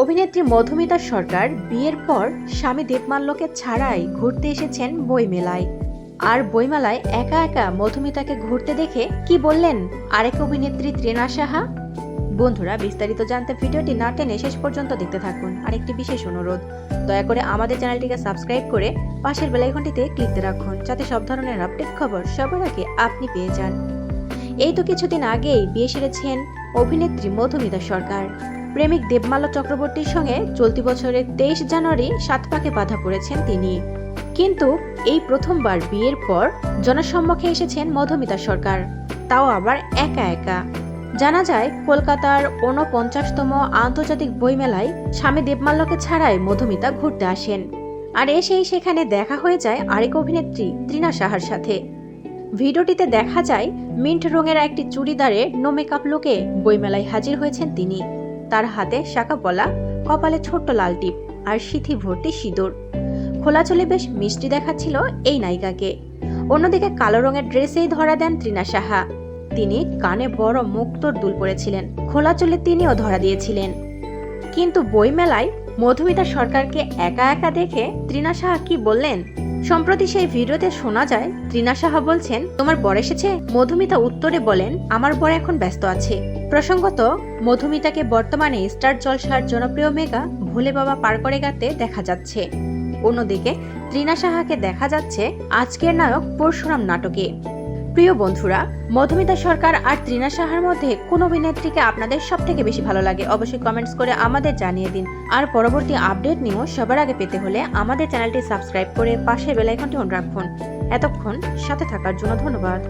অভিনেত্রী মধুমিতা সরকার বিয়ের পর স্বামী দেবমাল্যকে ছাড়াই ঘুরতে এসেছেন বইমেলায়। আর বইমেলায় একা একা মধুমিতাকে ঘুরতে দেখে কি বললেন আরেক অভিনেত্রী ত্রিনা সাহা? বন্ধুরা, বিস্তারিত জানতে ভিডিওটি না টেনে শেষ পর্যন্ত দেখতে থাকুন। আর একটি বিশেষ অনুরোধ, দয়া করে আমাদের চ্যানেলটিকে সাবস্ক্রাইব করে পাশের বেলাইকনটিতে ক্লিক রাখুন, যাতে সব ধরনের আপডেট খবর সবার আগে আপনি পেয়ে যান। এই তো কিছুদিন আগেই বিয়ে সেরেছেন অভিনেত্রী মধুমিতা সরকার। প্রেমিক দেবমাল্য চক্রবর্তীর সঙ্গে চলতি বছরের তেইশ জানুয়ারি সাত পাকে বাধা পড়েছেন তিনি। কিন্তু এই প্রথমবার বিয়ের পর জনসম্মুখে এসেছেন মধুমিতা সরকার। তাও আবার একা একা। জানা যায়, কলকাতার ঊনপঞ্চাশতম আন্তর্জাতিক বইমেলায় স্বামী দেবমাল্যকে ছাড়াই মধুমিতা ঘুরতে আসেন। আর এসেই সেখানে দেখা হয়ে যায় আরেক অভিনেত্রী, ত্রিনা সাহার সাথে। ভিডিওটিতে দেখা যায়, মিন্ট রঙের একটি চুড়িদারে নো মেকআপ লুকে বইমেলায় হাজির হয়েছেন তিনি। তার হাতে শাঁকা পলা, কপালে ছোট্ট লাল টিপ আর সিথি ভর্তি সিঁদুর। খোলা চলে বেশ মিষ্টি দেখাচ্ছিল এই নায়িকাকে। অন্যদিকে কালো রঙের ড্রেসেই ধরা দেন ত্রিনা সাহা। তিনি কানে বড় মুক্তোর দুল পরেছিলেন খোলা চলে তিনিও ধরা দিয়েছিলেন। কিন্তু বইমেলায় মধুমিতা সরকারকে একা একা দেখে ত্রিনা সাহা কি বললেন? সম্প্রতি সেই ভিডিওতে শোনা যায়, ত্রিনা সাহা বলছেন, তোমার বর এসেছে? মধুমিতা উত্তরে বলেন, আমার বর এখন ব্যস্ত আছে। প্রসঙ্গত, মধুমিতাকে বর্তমানে স্টার জলসার জনপ্রিয় মেগা ভোলে বাবা পার করে গাতে দেখা যাচ্ছে। অন্যদিকে, ত্রিনা সাহাকে দেখা যাচ্ছে আজকের নায়ক পরশুরাম নাটকে। প্রিয় বন্ধুরা, মধুমিতা সরকার আর ত্রিনা সাহার মধ্যে কোন অভিনেত্রীকে আপনাদের সব থেকে বেশি ভালো লাগে অবশ্যই কমেন্টস করে আমাদের জানিয়ে দিন। আর পরবর্তী আপডেট নিয়েও সবার আগে পেতে হলে আমাদের চ্যানেলটি সাবস্ক্রাইব করে পাশের বেলাইকনটি অন রাখুন। এতক্ষণ সাথে থাকার জন্য ধন্যবাদ।